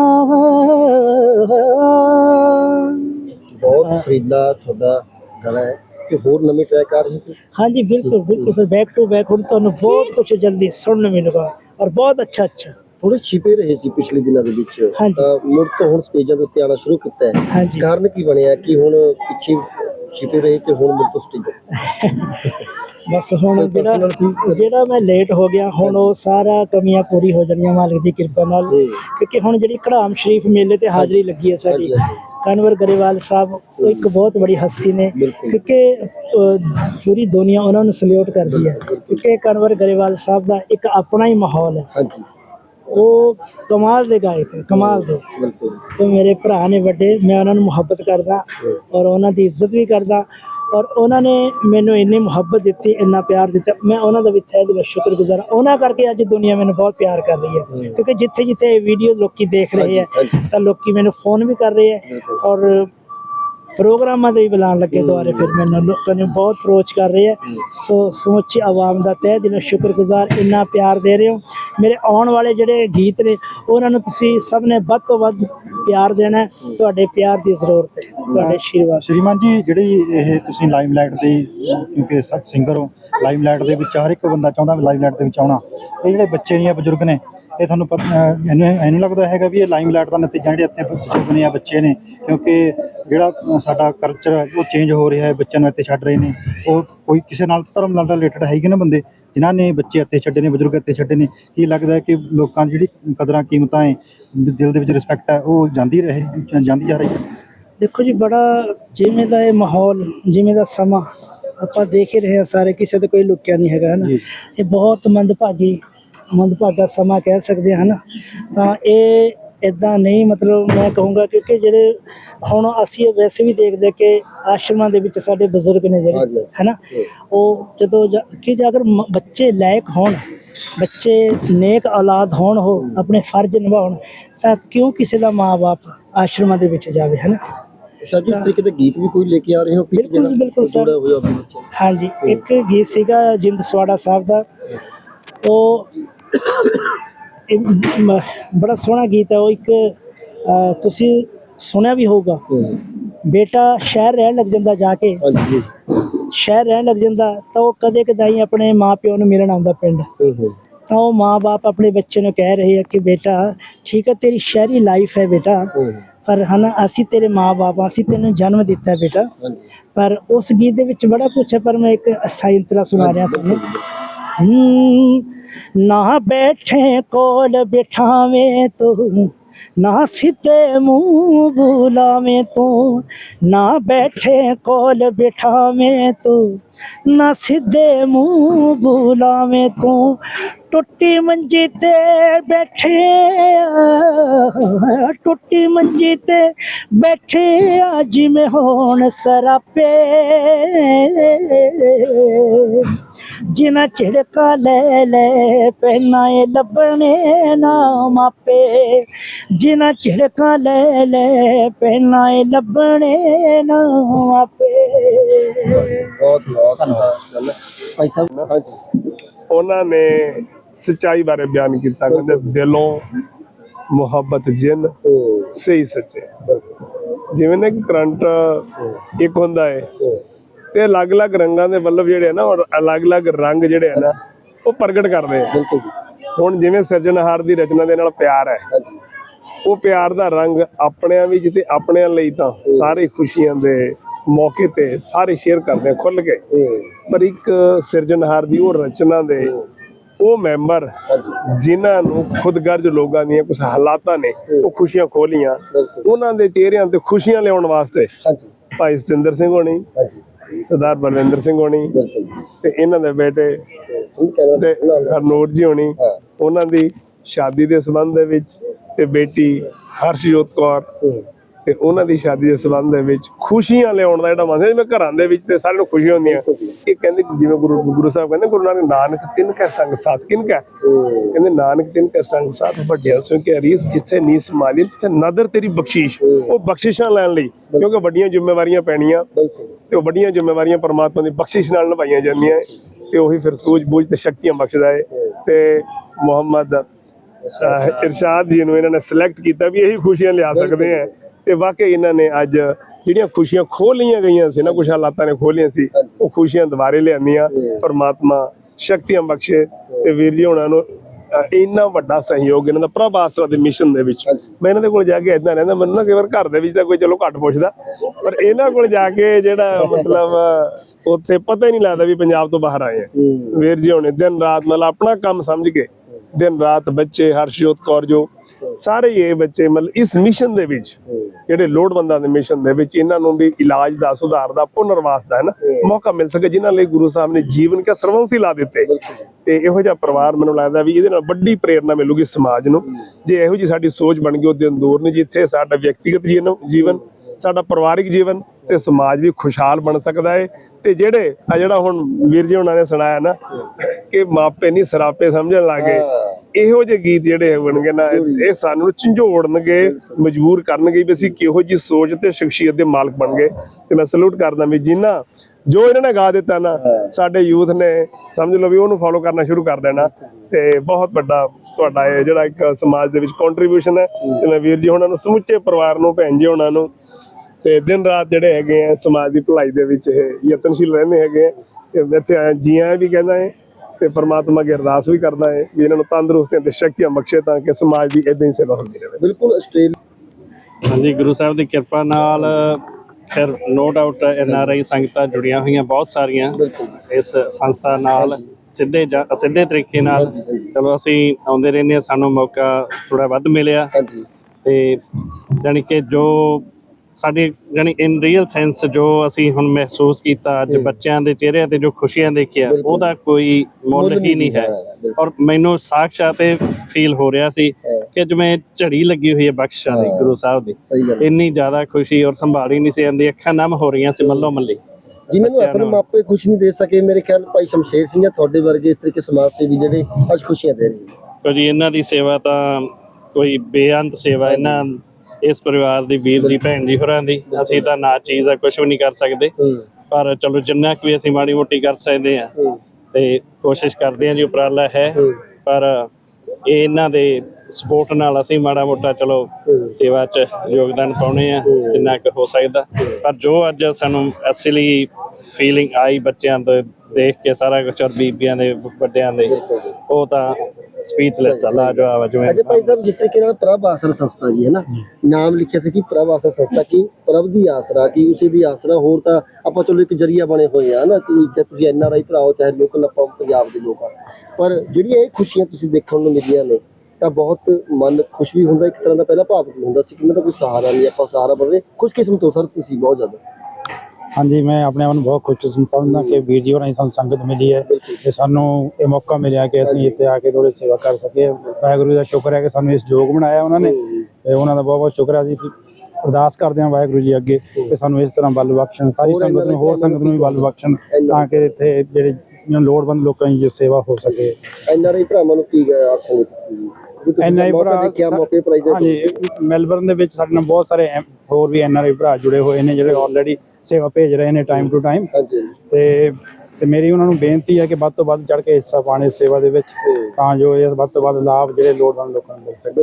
ਬਹੁਤ ਫਰੀਲਾ ਤੁਹਾਡਾ ਗਾਣਾ ਹੈ ਕਿ ਹੋਰ ਨਵੇਂ ਟਰੈਕ ਆ ਰਹੇ ਹੋ? ਹਾਂਜੀ ਬਿਲਕੁਲ ਬਿਲਕੁਲ ਸਰ ਬੈਕ ਟੂ ਬੈਕ ਹੁਣ ਤੁਹਾਨੂੰ ਬਹੁਤ ਕੁਝ ਜਲਦੀ ਸੁਣਨ ਨੂੰ ਮਿਲੇਗਾ ਔਰ ਬਹੁਤ ਅੱਛਾ ਅੱਛਾ। ਥੋੜੇ ਛਿਪੇ ਰਹੇ ਸੀ ਪਿਛਲੇ ਦਿਨਾਂ ਦੇ ਵਿੱਚ। ਤਾਂ ਮੁੜ ਤੋਂ ਹੁਣ ਸਟੇਜਾਂ ਦੇ ਉੱਤੇ ਆਉਣਾ ਸ਼ੁਰੂ ਕੀਤਾ ਹੈ। ਕਾਰਨ ਕੀ ਬਣਿਆ? ਕਿ ਹੁਣ ਪਿੱਛੇ ਛਿਪੇ ਰਹੇ ਤੇ ਹੁਣ ਮੁੜ ਤੋਂ ਸਟੇਜਾਂ ਬਸ ਹੁਣ ਜਿਹੜਾ? ਜਿਹੜਾ ਮੈਂ ਲੇਟ ਹੋ ਗਿਆ ਹੁਣ ਉਹ ਸਾਰਾ ਕਮੀਆਂ ਪੂਰੀ ਹੋ ਜਾਣੀਆਂ ਮਾਲਕ ਦੀ ਕਿਰਪਾ ਨਾਲ। ਕਿਉਂਕਿ ਹੁਣ ਜਿਹੜੀ ਕੜਾਮ ਸ਼ਰੀਫ ਮੇਲੇ ਤੇ ਹਾਜ਼ਰੀ ਲੱਗੀ ਹੈ ਸਾਡੀ। ਕਨਵਰ ਗਰੇਵਾਲ ਸਾਹਿਬ ਇੱਕ ਬਹੁਤ ਬੜੀ ਹਸਤੀ ਨੇ। ਕਿਉਂਕਿ ਪੂਰੀ ਦੁਨੀਆ ਉਹਨਾਂ ਨੂੰ ਸਲੂਟ ਕਰਦੀ ਹੈ। ਕਿਉਂਕਿ ਕਨਵਰ ਗਰੇਵਾਲ ਸਾਹਿਬ ਦਾ ਇੱਕ ਆਪਣਾ ਹੀ ਮਾਹੌਲ ਹੈ। ਹਾਂਜੀ। ਉਹ ਕਮਾਲ ਦੇ ਗਾਇਕ ਹੈ ਕਮਾਲ ਦੇ। ਬਿਲਕੁਲ। ਉਹ ਮੇਰੇ ਭਰਾ ਨੇ ਵੱਡੇ ਮੈਂ ਉਹਨਾਂ ਨੂੰ ਮੁਹੱਬਤ ਕਰਦਾ ਔਰ ਉਹਨਾਂ ਦੀ ਇੱਜ਼ਤ ਵੀ ਕਰਦਾ। ਔਰ ਉਹਨਾਂ ਨੇ ਮੈਨੂੰ ਇੰਨੀ ਮੁਹੱਬਤ ਦਿੱਤੀ ਇੰਨਾ ਪਿਆਰ ਦਿੱਤਾ। ਮੈਂ ਉਹਨਾਂ ਦਾ ਵੀ ਤਹਿ ਦਿਲੋਂ ਸ਼ੁਕਰਗੁਜ਼ਾਰ ਹਾਂ। ਉਹਨਾਂ ਕਰਕੇ ਅੱਜ ਦੁਨੀਆ ਮੈਨੂੰ ਬਹੁਤ ਪਿਆਰ ਕਰ ਰਹੀ ਹੈ। ਕਿਉਂਕਿ ਜਿੱਥੇ ਜਿੱਥੇ ਇਹ ਵੀਡੀਓ ਲੋਕੀ ਦੇਖ ਰਹੇ ਹੈ ਤਾਂ ਲੋਕੀ ਮੈਨੂੰ ਫੋਨ ਵੀ ਕਰ ਰਹੇ ਹੈ ਔਰ ਪ੍ਰੋਗਰਾਮਾਂ ਤੇ ਵੀ ਬੁਲਾਉਣ ਲੱਗੇ ਦੁਆਰੇ ਫਿਰ ਮੈਨੂੰ ਲੋਕਾਂ ਨੇ ਬਹੁਤ ਅਪਰੋਚ ਕਰ ਰਹੇ। ਹੈ ਸੋ ਸਮੁੱਚੀ ਆਵਾਮ ਦਾ ਤਹਿ ਦਿਲੋਂ ਸ਼ੁਕਰਗੁਜ਼ਾਰ ਇੰਨਾ ਪਿਆਰ ਦੇ ਰਹੇ ਹੋ। ਮੇਰੇ ਆਉਣ ਵਾਲੇ ਜਿਹੜੇ ਗੀਤ ਨੇ, ਉਹਨਾਂ ਨੂੰ ਤੁਸੀਂ ਸਭ ਨੇ ਵੱਧ ਤੋਂ ਵੱਧ ਪਿਆਰ ਦੇਣਾ ਤੁਹਾਡੇ ਪਿਆਰ ਦੀ ਜ਼ਰੂਰਤ ਹੈ। ਤੁਹਾਡੇ ਆਸ਼ੀਰਵਾਦ। ਸ਼੍ਰੀਮਾਨ ਜੀ, ਜਿਹੜੀ ਇਹ ਤੁਸੀਂ ਲਾਈਮਲਾਈਟ ਦੇ, ਕਿਉਂਕਿ ਸਭ ਸਿੰਗਰ ਹੋ, ਲਾਈਮਲਾਈਟ ਦੇ ਵਿੱਚ ਹਰ ਇੱਕ ਬੰਦਾ ਚਾਹੁੰਦਾ ਵੀ ਲਾਈਮਲਾਈਟ ਦੇ ਵਿੱਚ ਆਉਣਾ। ਇਹ ਜਿਹੜੇ ਬੱਚੇ ਨੇ ਜਾਂ ਬਜ਼ੁਰਗ ਨੇ ਇਹ ਤੁਹਾਨੂੰ ਪਤਾ ਇਹਨੂੰ ਇਹਨੂੰ ਲੱਗਦਾ ਹੈਗਾ ਵੀ ਇਹ ਲਾਈਮਲਾਈਟ ਦਾ ਨਤੀਜਾ ਜਿਹੜੇ ਇੱਥੇ ਬਜ਼ੁਰਗ ਨੇ ਜਾਂ ਬੱਚੇ ਨੇ ਕਿਉਂਕਿ ਜਿਹੜਾ ਸਾਡਾ ਕਲਚਰ ਹੈ ਉਹ ਚੇਂਜ ਹੋ ਰਿਹਾ ਹੈ ਬੱਚਿਆਂ ਨੂੰ ਇੱਥੇ ਛੱਡ ਰਹੇ ਨੇ। ਉਹ ਕੋਈ ਕਿਸੇ ਨਾਲ ਧਰਮ ਨਾਲ ਰਿਲੇਟਡ ਹੈਗੇ ਨਾ ਬੰਦੇ ਜਿਨ੍ਹਾਂ ਨੇ ਬੱਚੇ ਇੱਥੇ ਛੱਡੇ ਨੇ ਬਜ਼ੁਰਗ ਇੱਥੇ ਛੱਡੇ ਨੇ। ਕੀ ਲੱਗਦਾ ਹੈ ਕਿ ਲੋਕਾਂ ਦੀ ਜਿਹੜੀ ਕਦਰਾਂ ਕੀਮਤਾਂ ਹੈ ਦਿਲ ਦੇ ਵਿੱਚ ਰਿਸਪੈਕਟ ਹੈ ਉਹ ਜਾਂਦੀ ਰਹੇ ਜਾਂਦੀ ਜਾ ਰਹੀ ਹੈ? ਦੇਖੋ ਜੀ ਬੜਾ ਜਿਵੇਂ ਦਾ ਇਹ ਮਾਹੌਲ ਜਿਵੇਂ ਦਾ ਸਮਾਂ ਆਪਾਂ ਦੇਖ ਹੀ ਰਹੇ ਹਾਂ ਸਾਰੇ ਕਿਸੇ ਤੇ ਕੋਈ ਲੁਕਿਆ ਨਹੀਂ ਹੈਗਾ ਹਨਾ ਜੀ। ਇਹ ਬਹੁਤ ਮੰਦਭਾਗੀ ਮੰਦਭਾਗਾ ਸਮਾਂ ਕਹਿ ਸਕਦੇ ਹਾਂ ਨਾ ਤਾਂ ਇਹ ਇਦਾਂ ਨਹੀਂ ਮਤਲਬ ਮੈਂ ਕਹੂੰਗਾ ਕਿਉਂਕਿ ਜਿਹੜੇ ਹੁਣ ਅਸੀਂ ਵੈਸੇ ਵੀ ਦੇਖਦੇ ਕਿ ਆਸ਼ਰਮਾਂ ਦੇ ਵਿੱਚ ਸਾਡੇ ਬਜ਼ੁਰਗ ਨੇ ਜਿਹੜੇ। ਹੈਨਾ? ਉਹ ਜਦੋਂ ਕਿ ਜੇ ਅਗਰ ਬੱਚੇ ਲਾਇਕ ਹੋਣ ਬੱਚੇ ਨੇਕ ਔਲਾਦ ਹੋਣ ਉਹ ਆਪਣੇ ਫਰਜ਼ ਨਿਭਾਉਣ ਤਾਂ ਕਿਉਂ ਕਿਸੇ ਦਾ ਮਾਪੇ ਆਸ਼ਰਮਾਂ ਦੇ ਵਿੱਚ ਜਾਵੇ ਹੈਨਾ? ਜਿਸ ਤਰੀਕੇ ਦੇ ਗੀਤ ਵੀ ਕੋਈ ਲੈ ਕੇ ਆ ਰਹੇ ਹੋ ਕਿ ਬਿਲਕੁਲ ਜੀ, ਬਿਲਕੁਲ ਸਰ। ਹਾਂਜੀ ਇੱਕ ਗੀਤ ਸੀਗਾ ਜਿੰਦ ਸਵਾੜਾ ਸਾਹਿਬ ਦਾ। ਉਹ ਬੜਾ ਸੋਹਣਾ ਗੀਤ ਹੈ ਉਹ ਇੱਕ ਤੁਸੀਂ ਸੁਣਿਆ ਵੀ ਹੋਊਗਾ। ਬੇਟਾ ਸ਼ਹਿਰ ਰਹਿਣ ਲੱਗ ਜਾਂਦਾ ਜਾ ਕੇ। ਸ਼ਹਿਰ ਰਹਿਣ ਲੱਗ ਜਾਂਦਾ ਤਾਂ ਉਹ ਕਦੇ ਕਦਾਈ ਆਪਣੇ ਮਾਪਿਓ ਨੂੰ ਮਿਲਣ ਆਉਂਦਾ ਪਿੰਡ। ਤਾਂ ਉਹ ਮਾਂ-ਬਾਪ ਆਪਣੇ ਬੱਚੇ ਨੂੰ ਕਹਿ ਰਹੇ ਆ ਕਿ ਬੇਟਾ ਠੀਕ ਹੈ ਤੇਰੀ ਸ਼ਹਿਰੀ ਲਾਈਫ ਹੈ ਬੇਟਾ ਪਰ ਹਨਾ ਅਸੀਂ ਤੇਰੇ ਮਾਂ-ਬਾਪ ਹਾਂ, ਅਸੀਂ ਤੈਨੂੰ ਜਨਮ ਦਿੱਤਾ ਬੇਟਾ। ਪਰ ਉਸ ਗੀਤ ਦੇ ਵਿੱਚ ਬੜਾ ਕੁਛ ਹੈ ਪਰ ਮੈਂ ਇੱਕ ਅਸਥਾਈ ਇੰਤਰਾ ਸੁਣਾ ਰਿਹਾ ਤੁਹਾਨੂੰ। ਨਾ ਬੈਠੇ ਕੋਲ ਬਿਠਾਵੇਂ ਤੂੰ, ਨਾ ਸਿੱਧੇ ਮੂੰਹ ਬੁਲਾਵੇਂ ਤੂੰ, ਨਾ ਬੈਠੇ ਕੋਲ ਬਿਠਾਵੇਂ ਤੂੰ, ਨਾ ਸਿੱਧੇ ਮੂੰਹ ਬੁਲਾਵੇਂ ਤੂੰ। ਟੁੱਟੀ ਮੰਜੀ ਤੇ ਬੈਠੇ ਆ, ਟੁੱਟੀ ਮੰਜੀ ਤੇ ਬੈਠੇ ਆ ਜਿਵੇਂ ਹੋਣ ਸਰਾਪੇ। ਜਿਨਾ ਝਿੜਕਾ ਲੈ ਲੈ ਪਹਿਨਾ ਇਹ ਲੱਭਣੇ ਨਾ ਮਾਪੇ। ਜਿਨਾ ਝਿੜਕਾ ਲੈ ਲੈ ਪਹਿਨਾ ਇਹ ਲੱਭਣੇ ਨਾ ਮਾਪੇ। ਬਹੁਤ ਬਹੁਤ ਧੰਨਵਾਦ ਭਾਈ ਸਾਹਿਬ ਉਹਨਾਂ ਨੇ ਸਚਾਈ ਬਾਰੇ ਬਿਆਨ ਕੀਤਾ ਕਹਿੰਦੇ ਦਿਲੋਂ ਮੁਹੱਬਤ ਜਿੰਨ ਸਹੀ ਸੱਚੇ। ਜਿਵੇਂ ਨਾ ਕਿ ਕਰੰਟ ਇੱਕ ਹੁੰਦਾ ਹੈ ਤੇ ਅਲੱਗ-ਅਲੱਗ ਰੰਗਾਂ ਦੇ ਬੱਲਬ ਜਿਹੜੇ ਆ ਨਾ ਔਰ ਅਲੱਗ-ਅਲੱਗ ਰੰਗ ਜਿਹੜੇ ਆ ਨਾ ਉਹ ਪ੍ਰਗਟ ਕਰਦੇ ਆ। ਬਿਲਕੁਲ ਹੁਣ ਜਿਵੇਂ ਸਿਰਜਣਹਾਰ ਦੀ ਰਚਨਾ ਦੇ ਨਾਲ ਪਿਆਰ ਹੈ ਉਹ ਪਿਆਰ ਦਾ ਰੰਗ ਆਪਣਿਆਂ ਵਿੱਚ ਤੇ ਆਪਣਿਆਂ ਲਈ ਤਾਂ ਸਾਰੇ ਖੁਸ਼ੀਆਂ ਦੇ ਮੌਕੇ ਤੇ ਸਾਰੇ ਸ਼ੇਅਰ ਕਰਦੇ ਆ ਖੁੱਲ ਕੇ। ਪਰ ਇੱਕ ਸਿਰਜਣਹਾਰ ਦੀ ਉਹ ਰਚਨਾ ਦੇ ਉਹ ਮੈਂਬਰ ਜਿਨ੍ਹਾਂ ਨੂੰ ਖੁਦਗਰਜ ਲੋਕਾਂ ਦੀਆਂ ਕੁਝ ਹਾਲਾਤਾਂ ਨੇ ਉਹ ਖੁਸ਼ੀਆਂ ਖੋਲੀਆਂ। ਉਹਨਾਂ ਦੇ ਚਿਹਰਿਆਂ ਤੇ ਖੁਸ਼ੀਆਂ ਲਿਆਉਣ ਵਾਸਤੇ ਭਾਈ ਸਤਿੰਦਰ ਸਿੰਘ ਹੋਣੀ ਸਰਦਾਰ ਬਲਵਿੰਦਰ ਸਿੰਘ ਹੋਣੀ ਤੇ ਇਹਨਾਂ ਦੇ ਬੇਟੇ ਤੇ ਹਰਨੂਰ ਜੀ ਹੋਣੀ ਉਹਨਾਂ ਦੀ ਸ਼ਾਦੀ ਦੇ ਸੰਬੰਧ ਦੇ ਵਿੱਚ ਤੇ ਬੇਟੀ ਹਰਸ਼ਜੋਤ ਕੌਰ ਤੇ ਉਹਨਾਂ ਦੀ ਸ਼ਾਦੀ ਦੇ ਸੰਬੰਧ ਦੇ ਵਿੱਚ ਖੁਸ਼ੀਆਂ ਲਿਆਉਣ ਦਾ ਜਿਹੜਾ ਮਨ ਜਿਵੇਂ ਘਰਾਂ ਦੇ ਵਿੱਚ ਤੇ ਸਾਰਿਆਂ ਨੂੰ ਖੁਸ਼ੀਆਂ ਹੁੰਦੀਆਂ। ਇਹ ਕਹਿੰਦੇ ਜਿਵੇਂ ਗੁਰੂ ਗੁਰੂ ਸਾਹਿਬ ਕਹਿੰਦੇ, ਗੁਰੂ ਨਾਨਕ ਨਾਨਕ ਤਿੰਨ ਕੈ ਸੰਗ ਸਾਥ ਕਿਨ ਕੈ? ਕਹਿੰਦੇ ਨਾਨਕ ਤਿੰਨ ਕੈ ਸੰਗ ਸਾਥ, ਵੱਡਿਆਂ ਸੋ ਕਿ ਰੀਸ, ਜਿੱਥੇ ਨੀਸ ਮਾਲੀ ਤੇ ਨਦਰ ਤੇਰੀ ਬਖਸ਼ੀਸ਼। ਉਹ ਬਖਸ਼ਿਸ਼ਾਂ ਲੈਣ ਲਈ, ਕਿਉਂਕਿ ਵੱਡੀਆਂ ਜ਼ਿੰਮੇਵਾਰੀਆਂ ਪੈਣੀਆਂ ਤੇ ਉਹ ਵੱਡੀਆਂ ਜ਼ਿੰਮੇਵਾਰੀਆਂ ਪਰਮਾਤਮਾ ਦੀ ਬਖਸ਼ਿਸ਼ ਨਾਲ ਨਿਭਾਈਆਂ ਜਾਂਦੀਆਂ। ਤੇ ਉਹੀ ਫਿਰ ਸੂਝ ਬੂਝ ਤੇ ਸ਼ਕਤੀਆਂ ਬਖਸ਼ਦਾ ਏ। ਤੇ ਮੁਹੰਮਦ ਇਰਸ਼ਾਦ ਜੀ ਨੂੰ ਇਹਨਾਂ ਨੇ ਸਿਲੈਕਟ ਕੀਤਾ ਵੀ ਇਹੀ ਖੁਸ਼ੀਆਂ ਲਿਆ ਸਕਦੇ ਆ। ਤੇ ਵਾਕਈ ਇਹਨਾਂ ਨੇ ਅੱਜ ਜਿਹੜੀਆਂ ਖੁਸ਼ੀਆਂ ਖੋਹ ਲਈਆਂ ਗਈਆਂ ਸੀ ਨਾ ਕੁਛ ਹਾਲਾਤਾਂ ਨੇ ਖੋਲੀਆਂ ਸੀ ਉਹ ਖੁਸ਼ੀਆਂ ਦੁਬਾਰੇ ਲਿਆਂਦੀਆਂ ਪਰਮਾਤਮਾ ਸ਼ਕਤੀਆਂ ਬਖਸ਼ੇ ਤੇ ਵੀਰ ਜੀ ਉਹਨਾਂ ਨੂੰ ਇੰਨਾ ਵੱਡਾ ਸਹਿਯੋਗ ਇਹਨਾਂ ਦਾ ਪ੍ਰਭ ਆਸਰਾ ਦੇ ਮਿਸ਼ਨ ਦੇ ਵਿੱਚ। ਮੈਂ ਇਹਨਾਂ ਦੇ ਕੋਲ ਜਾ ਕੇ ਇਦਾਂ ਰਹਿੰਦਾ ਮੈਨੂੰ ਨਾ ਕਈ ਵਾਰ ਘਰ ਦੇ ਵਿੱਚ ਤਾਂ ਕੋਈ ਚਲੋ ਘੱਟ ਪੁੱਛਦਾ ਪਰ ਇਹਨਾਂ ਕੋਲ ਜਾ ਕੇ ਜਿਹੜਾ ਮਤਲਬ ਉੱਥੇ ਪਤਾ ਹੀ ਨਹੀਂ ਲੱਗਦਾ ਵੀ ਪੰਜਾਬ ਤੋਂ ਬਾਹਰ ਆਏ ਆ। ਵੀਰ ਜੀ ਹੁਣੇ ਦਿਨ ਰਾਤ ਮਤਲਬ ਆਪਣਾ ਕੰਮ ਸਮਝ ਕੇ ਦਿਨ ਰਾਤ ਬੱਚੇ ਹਰਸ਼ਜੋਤ ਕੌਰ ਜੋ ਸਾਰੇ ਇਹ ਬੱਚੇ ਮਤਲਬ ਇਸ ਮਿਸ਼ਨ ਦੇ ਵਿੱਚ, ਜਿਹੜੇ ਲੋੜਵੰਦਾਂ ਦੇ ਮਿਸ਼ਨ ਦੇ ਵਿੱਚ ਇਹਨਾਂ ਨੂੰ ਵੀ ਇਲਾਜ ਦਾ, ਸੁਧਾਰ ਦਾ, ਪੁਨਰਵਾਸ ਦਾ ਹੈ ਨਾ, ਮੌਕਾ ਮਿਲ ਸਕੇ, ਜਿਨ੍ਹਾਂ ਲਈ ਗੁਰੂ ਸਾਹਿਬ ਨੇ ਜੀਵਨ ਕੇ ਸਰਵੰਸੀ ਲਾ ਦਿੱਤੇ। ਤੇ ਇਹੋ ਜਿਹਾ ਪਰਿਵਾਰ ਮੈਨੂੰ ਲੱਗਦਾ ਵੀ ਇਹਦੇ ਨਾਲ ਵੱਡੀ ਪ੍ਰੇਰਣਾ ਮਿਲੂਗੀ ਸਮਾਜ ਨੂੰ। ਜੇ ਇਹੋ ਜੀ ਸਾਡੀ ਸੋਚ ਬਣ ਗਈ ਉਹ ਦਿਨ ਦੂਰ ਨਹੀਂ ਜਿੱਥੇ ਸਾਡਾ ਵਿਅਕਤੀਗਤ ਜੀਵਨ ਜੀਵਨ, ਸਾਡਾ ਪਰਿਵਾਰਿਕ ਜੀਵਨ, ਤੇ ਸਮਾਜ ਵੀ ਖੁਸ਼ਹਾਲ ਬਣ ਸਕਦਾ ਹੈ ਤੇ ਜਿਹੜੇ, ਆ ਜਿਹੜਾ ਹੁਣ ਵੀਰ ਜੀ ਉਹਨਾਂ ਨੇ ਸੁਣਾਇਆ ਨਾ, ਕਿ ਮਾਪੇ ਨਹੀਂ ਸਰਾਪੇ ਸਮਝਣ ਲੱਗੇ ਇਹੋ ਜਿਹੇ ਗੀਤ ਜਿਹੜੇ ਹੋਣਗੇ ਨਾ ਇਹ ਸਾਨੂੰ ਝੰਜੋੜਨਗੇ ਮਜਬੂਰ ਕਰਨਗੇ ਵੀ ਅਸੀਂ ਕਿਹੋ ਜੀ ਸੋਚ ਤੇ ਸ਼ਖਸੀਅਤ ਦੇ ਮਾਲਕ ਬਣ ਗਏ ਤੇ ਮੈਂ ਸਲੂਟ ਕਰਦਾ ਵੀ ਜਿੰਨਾ ਜੋ ਇਹਨਾਂ ਨੇ ਗਾ ਦਿੱਤਾ ਨਾ ਸਾਡੇ ਯੂਥ ਨੇ ਸਮਝ ਲਓ ਵੀ ਉਹਨੂੰ ਫੋਲੋ ਕਰਨਾ ਸ਼ੁਰੂ ਕਰ ਦੇਣਾ। ਤੇ ਬਹੁਤ ਵੱਡਾ ਤੁਹਾਡਾ ਇਹ ਜਿਹੜਾ ਇੱਕ ਸਮਾਜ ਦੇ ਵਿੱਚ ਕੰਟਰੀਬਿਊਸ਼ਨ ਹੈ। ਤੇ ਮੈਂ ਵੀਰ ਜੀ ਉਹਨਾਂ ਨੂੰ ਸਮੁੱਚੇ ਪਰਿਵਾਰ ਨੂੰ ਭੈਣ ਜੀ ਉਹਨਾਂ ਨੂੰ ਤੇ ਦਿਨ ਰਾਤ ਜਿਹੜੇ ਹੈਗੇ ਆ ਸਮਾਜ ਦੀ ਭਲਾਈ ਦੇ ਵਿੱਚ ਇਹ ਯਤਨਸ਼ੀਲ ਰਹਿੰਦੇ ਹੈਗੇ ਇੱਥੇ ਆਇਆ ਜੀਆਂ ਵੀ ਕਹਿੰਦਾ ਹੈ ਤੇ ਪਰਮਾਤਮਾ ਅੱਗੇ ਅਰਦਾਸ ਵੀ ਕਰਦਾ ਹੈ ਵੀ ਇਹਨਾਂ ਨੂੰ ਤੰਦਰੁਸਤੀਆਂ ਤੇ ਸ਼ਕਤੀਆਂ ਬਖਸ਼ੇ ਤਾਂ ਕਿ ਸਮਾਜ ਦੀ ਇਦਾਂ ਹੀ ਸੇਵਾ ਹੁੰਦੀ ਰਹੇ। ਬਿਲਕੁਲ ਆਸਟ੍ਰੇਲੀਆ ਹਾਂਜੀ ਗੁਰੂ ਸਾਹਿਬ ਦੀ ਕਿਰਪਾ ਨਾਲ ਫਿਰ no doubt N R I ਸੰਗਤਾਂ ਜੁੜੀਆਂ ਹੋਈਆਂ ਬਹੁਤ ਸਾਰੀਆਂ। ਇਸ ਸੰਸਥਾ ਨਾਲ ਸਿੱਧੇ ਜਾਂ ਅਸਿੱਧੇ ਤਰੀਕੇ ਨਾਲ ਚਲੋ ਅਸੀਂ ਆਉਂਦੇ ਰਹਿੰਦੇ ਹਾਂ ਸਾਨੂੰ ਮੌਕਾ ਥੋੜਾ ਵੱਧ ਮਿਲਿਆ। ਹਾਂਜੀ। ਤੇ ਜਾਣੀ ਕਿ ਜੋ ਸਾਡੇ ਜਾਣੀ ਇਨ ਰੀਅਲ ਸੈਂਸ ਜੋ ਅਸੀਂ ਹੁਣ ਮਹਿਸੂਸ ਕੀਤਾ ਅੱਜ ਬੱਚਿਆਂ ਦੇ ਚਿਹਰਿਆਂ ਤੇ ਜੋ ਖੁਸ਼ੀਆਂ ਦੇਖੀਆਂ ਉਹਦਾ ਕੋਈ ਮੁੱਲ ਹੀ ਨਹੀਂ ਹੈ। ਔਰ ਮੈਨੂੰ ਸਾਖਸ਼ਾਤ ਇਹ ਫੀਲ ਹੋ ਰਿਹਾ ਸੀ ਕਿ ਜਿਵੇਂ ਝੜੀ ਲੱਗੀ ਹੋਈ ਹੈ ਬਖਸ਼ਾਂ ਦੀ ਗੁਰੂ ਸਾਹਿਬ ਦੀ। ਇੰਨੀ ਜ਼ਿਆਦਾ ਖੁਸ਼ੀ ਔਰ ਸੰਭਾਲੀ ਨਹੀਂ ਸੀ ਜਾਂਦੀ ਅੱਖਾਂ ਨਮ ਹੋ ਰਹੀਆਂ ਸੀ ਮੱਲੋ ਮੱਲੀ। ਜਿਨ੍ਹਾਂ ਨੂੰ ਅਸਲ ਮਾਪੇ ਖੁਸ਼ ਨਹੀਂ ਦੇ ਸਕੇ ਮੇਰੇ ਖਿਆਲ ਭਾਈ ਸ਼ਮਸ਼ੇਰ ਸਿੰਘ ਜਾਂ ਤੁਹਾਡੇ ਵਰਗੇ ਇਸ ਤਰੀਕੇ ਸਮਾਜ ਸੇਵੀ ਜਿਹੜੇ ਅੱਜ ਖੁਸ਼ੀਆਂ ਦੇ ਰਹੇ ਕਿਉਂਕਿ ਇਹਨਾਂ ਦੀ ਸੇਵਾ ਤਾਂ ਕੋਈ ਬੇਅੰਤ ਸੇਵਾ ਇਹਨਾਂ ਇਸ ਪਰਿਵਾਰ ਦੀ ਵੀਰ ਜੀ ਭੈਣ ਜੀ ਹੋਰਾਂ ਦੀ ਅਸੀਂ ਤਾਂ ਨਾ ਚੀਜ਼ ਆ ਕੁਝ ਵੀ ਨਹੀਂ ਕਰ ਸਕਦੇ। ਪਰ ਚਲੋ ਜਿੰਨਾ ਕੁ ਵੀ ਅਸੀਂ ਮਾੜੀ ਮੋਟੀ ਕਰ ਸਕਦੇ ਆ ਤੇ ਕੋਸ਼ਿਸ਼ ਕਰਦੇ ਆ ਜੀ ਉਪਰਾਲਾ ਹੈ। ਹੂੰ। ਪਰ ਇਹ ਇਹਨਾਂ ਦੇ ਸਪੋਰਟ ਨਾਲ ਅਸੀਂ ਮਾੜਾ ਮੋਟਾ ਚਲੋ ਸੇਵਾ 'ਚ ਯੋਗਦਾਨ ਪਾਉਣੇ ਆ ਜਿੰਨਾ ਕੁ ਹੋ ਸਕਦਾ। ਪਰ ਜੋ ਅੱਜ ਸਾਨੂੰ ਅਸਲੀ ਫੀਲਿੰਗ ਆਈ ਬੱਚਿਆਂ ਤੋਂ ਦੇਖ ਕੇ ਸਾਰਾ ਕੁਝ ਔਰ ਬੀਬੀਆਂ ਦੇ ਵੱਡਿਆਂ ਦੇ ਉਹ ਤਾਂ ਸਪੀਚਲੈਸ ਆ ਲਾਜਵਾਬ ਆ ਜਿਵੇਂ ਅਜੇ ਭਾਈ ਸਾਹਿਬ ਜਿਸ ਤਰੀਕੇ ਨਾਲ ਪ੍ਰਭ ਆਸਰਾ ਸੰਸਥਾ ਜੀ ਹੈ ਨਾ? ਨਾਮ ਲਿਖਿਆ ਸੀ ਕਿ ਪ੍ਰਭ ਆਸਰਾ ਸੰਸਥਾ ਕੀ ਪ੍ਰਭ ਦੀ ਆਸਰਾ ਕੀ ਉਸੇ ਦੀ ਆਸਰਾ ਹੋਰ ਤਾਂ ਆਪਾਂ ਚਲੋ ਇੱਕ ਜਰੀਆ ਬਣੇ ਹੋਏ ਆ ਨਾ ਕਿ ਤੁਸੀਂ ਐਨ ਆਰ ਆਈ ਭਰਾਓ ਚਾਹੇ ਲੋਕਲ ਆਪਾਂ ਪੰਜਾਬ ਦੇ ਲੋਕ ਆ। ਪਰ ਜਿਹੜੀਆਂ ਇਹ ਖੁਸ਼ੀਆਂ ਤੁਸੀਂ ਦੇਖਣ ਨੂੰ ਮਿਲੀਆਂ ਨੇ ਤਾਂ ਬਹੁਤ ਮਨ ਖੁਸ਼ ਵੀ ਹੁੰਦਾ ਇੱਕ ਤਰ੍ਹਾਂ ਦਾ ਪਹਿਲਾਂ ਭਾਵੁਕ ਵੀ ਹੁੰਦਾ ਸੀ ਕਿ ਇਹਨਾਂ ਦਾ ਕੋਈ ਸਹਾਰਾ ਨਹੀਂ ਆਪਾਂ ਸਹਾਰਾ ਬਣ ਰਹੇ ਖੁਸ਼ਕਿਸਮਤ ਹੋ ਸਰ ਤੁਸੀਂ ਬਹੁਤ ਜ਼ਿਆਦਾ। ਹਾਂਜੀ ਮੈਂ ਆਪਣੇ ਆਪ ਨੂੰ ਬਹੁਤ ਖੁਸ਼ਕਿਸਮਤ ਸਮਝਦਾ ਕਿ ਵੀਰ ਜੀ ਹੋਰਾਂ ਦੀ ਸਾਨੂੰ ਸੰਗਤ ਮਿਲੀ ਹੈ ਤੇ ਸਾਨੂੰ ਇਹ ਮੌਕਾ ਮਿਲਿਆ ਕਿ ਅਸੀਂ ਇੱਥੇ ਆ ਕੇ ਥੋੜੀ ਸੇਵਾ ਕਰ ਸਕੇ ਵਾਹਿਗੁਰੂ ਦਾ ਸ਼ੁਕਰ ਹੈ ਕਿ ਸਾਨੂੰ ਇਸ ਯੋਗ ਬਣਾਇਆ ਉਹਨਾਂ ਨੇ ਤੇ ਉਹਨਾਂ ਦਾ ਬਹੁਤ ਬਹੁਤ ਸ਼ੁਕਰ ਹੈ। ਜੀ ਅਰਦਾਸ ਕਰਦੇ ਹਾਂ ਵਾਹਿਗੁਰੂ ਜੀ ਅੱਗੇ ਕਿ ਸਾਨੂੰ ਇਸ ਤਰ੍ਹਾਂ ਬਲ ਬਖਸ਼ਣ ਸਾਰੀ ਸੰਗਤ ਨੂੰ ਹੋਰ ਸੰਗਤ ਨੂੰ ਵੀ ਬਲ ਬਖਸ਼ਣ ਤਾਂ ਕਿ ਇੱਥੇ ਜਿਹੜੇ ਲੋੜਵੰਦ ਲੋਕਾਂ ਦੀ ਸੇਵਾ ਹੋ ਸਕੇ। ਐਨ ਆਰ ਆਈ ਭਰਾਵਾਂ ਨੂੰ ਕੀ ਆਖੋਗੇ ਤੁਸੀਂ? ਮੌਕਾ ਭਰਾ ਦੇਖਿਆ ਮੌਕੇ ਪ੍ਰਾਈਜ਼ ਹਾਂਜੀ ਮੈਲਬਰਨ ਦੇ ਵਿੱਚ ਸਾਡੇ ਨਾਲ ਬਹੁਤ ਸਾਰੇ ਹੋਰ ਵੀ ਐਨਆਰਆਈ ਭਰਾ ਜੁੜੇ ਹੋਏ ਨੇ ਜਿਹੜੇ ਆਲਰੇਡੀ ਸੇਵਾ ਭੇਜ ਰਹੇ ਨੇ ਟਾਈਮ ਟੂ ਟਾਈਮ ਤੇ ਤੇ ਮੇਰੀ ਉਹਨਾਂ ਨੂੰ ਬੇਨਤੀ ਹੈ ਕਿ ਵੱਧ ਤੋਂ ਵੱਧ ਚੜ ਕੇ ਹਿੱਸਾ ਪਾਣੇ ਸੇਵਾ ਦੇ ਵਿੱਚ। ਤਾਂ ਜੋ ਇਹ ਵੱਧ ਤੋਂ ਵੱਧ ਲਾਭ ਜਿਹੜੇ ਲੋੜਵੰਦ ਲੋਕਾਂ ਨੂੰ ਮਿਲ ਸਕੇ